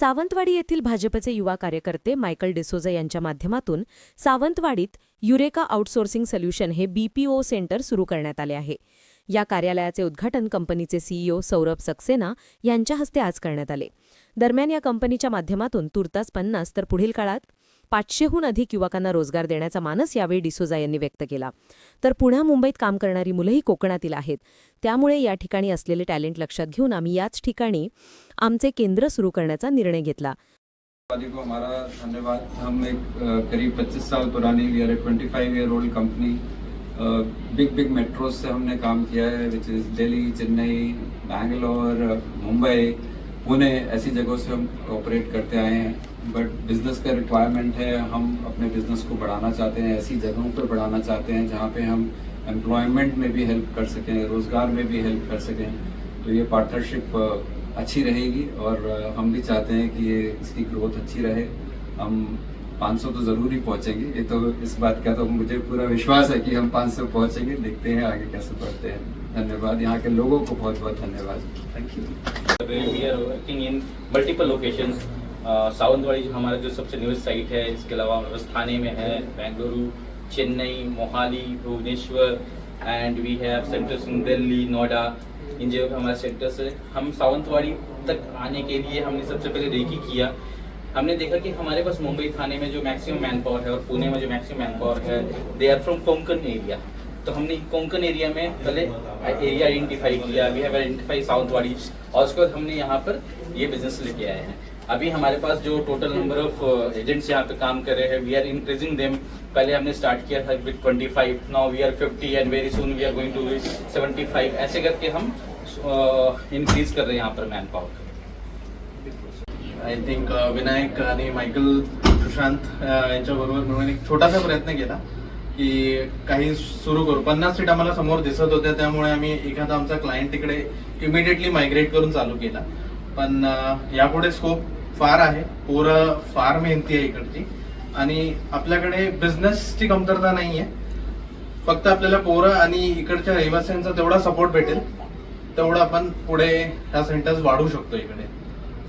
सावंतवाडी येथील भाजपचे युवा कार्यकर्ते मायकल डिसोजा यांच्या माध्यमातून सावंतवाडीत युरेका आउटसोर्सिंग सोल्युशन हे बीपीओ सेंटर सुरू करण्यात आले आहे. या कार्यालयाचे उद्घाटन कंपनीचे सीईओ सौरभ सक्सेना यांच्या हस्ते आज करण्यात आले. दरम्यान या कंपनीच्या माध्यमातून तुर्तास पन्नास तर पुढील काळात पाचशेहून अधिक युवकांना रोजगार देण्याचा मानस यावेळी डिसोजा यांनी व्यक्त केला. तर पुण्या मुंबईत काम करणारी मुलंही कोकणातील आहेत. त्यामुळे या ठिकाणी असलेले टॅलेंट लक्षात घेऊन आम्ही याच ठिकाणी आमचे केंद्र सुरू करण्याचा निर्णय घेतला. को हमारा धन्यवाद. हम एक करीब 25 साल पुरानी we are a 25 year old company big big metros से हमने काम किया है विच इज़ दिल्ली चेन्नई बैंगलोर मुंबई. पुणे ऐसी जगहों से हम ऑपरेट करते आए हैं बट बिज़नेस का रिक्वायरमेंट है, हम अपने बिज़नेस को बढ़ाना चाहते हैं, ऐसी जगहों पर बढ़ाना चाहते हैं जहाँ पे हम एम्प्लॉयमेंट में भी हेल्प कर सकें, रोज़गार में भी हेल्प कर सकें। तो ये पार्टनरशिप अच्छी रहेगी और हम भी चाहते हैं कि ये इसकी ग्रोथ अच्छी रहे। हम 500 तो ज़रूर ही पहुँचेंगे। ये तो इस बात का तो मुझे पूरा विश्वास है कि हम 500 पहुँचेंगे, देखते हैं आगे कैसे बढ़ते हैं। धन्यवाद। यहाँ के लोगों को बहुत बहुत धन्यवाद। Thank you working in multiple locations Sawantwadi जो हमारा जो सबसे न्यूज़ साइट है, इसके अलावा थाने में है Bengaluru Chennai Mohali Bhubaneswar and we have centres in Delhi Noida इन जगह हमारे सेंटर्स है। हम सावंतवाड़ी तक आने के लिए हमने सबसे पहले रेकी किया। हमने देखा कि हमारे पास मुंबई थाने में जो मैक्सिमम मैन पावर है और पुणे में जो मैक्सिमम मैन पावर है they are from Konkan area तो हमने कोंकण एरिया में पहले एरिया आइडेंटिफाई किया वी हैव आइडेंटिफाई साउथवाड़ी, और उसके बाद हमने यहाँ पर ये बिज़नेस लेके आए हैं। अभी हमारे पास जो टोटल नंबर ऑफ़ एजेंट्स यहाँ पे काम कर रहे हैं वी आर इंक्रीजिंग देम पहले हमने स्टार्ट किया था with 25 now we are 50 and very soon we are going to 75 ऐसे करके हम इंक्रीज कर रहे हैं यहाँ पर man power I think Vinayak आणि मायकल सुशांत uh, यांच्याबरोबर मिळून एक छोटासा प्रयत्न केला की काही सुरू करू. पन्नास सीट आम्हाला समोर दिसत होत्या त्यामुळे आम्ही एखादा आमचा क्लायंट तिकडे इमिडिएटली मायग्रेट करून चालू केला. पण uh, यापुढे स्कोप फार आहे. पोरं फार मेहनती आहे इकडची. आणि आपल्याकडे बिझनेसची कमतरता नाही आहे फक्त आपल्याला पोरं आणि इकडच्या रहिवाशांचा तेवढा सपोर्ट भेटेल. तेवढं आपण पुढे ह्या सेंटर्स वाढवू शकतो इकडे.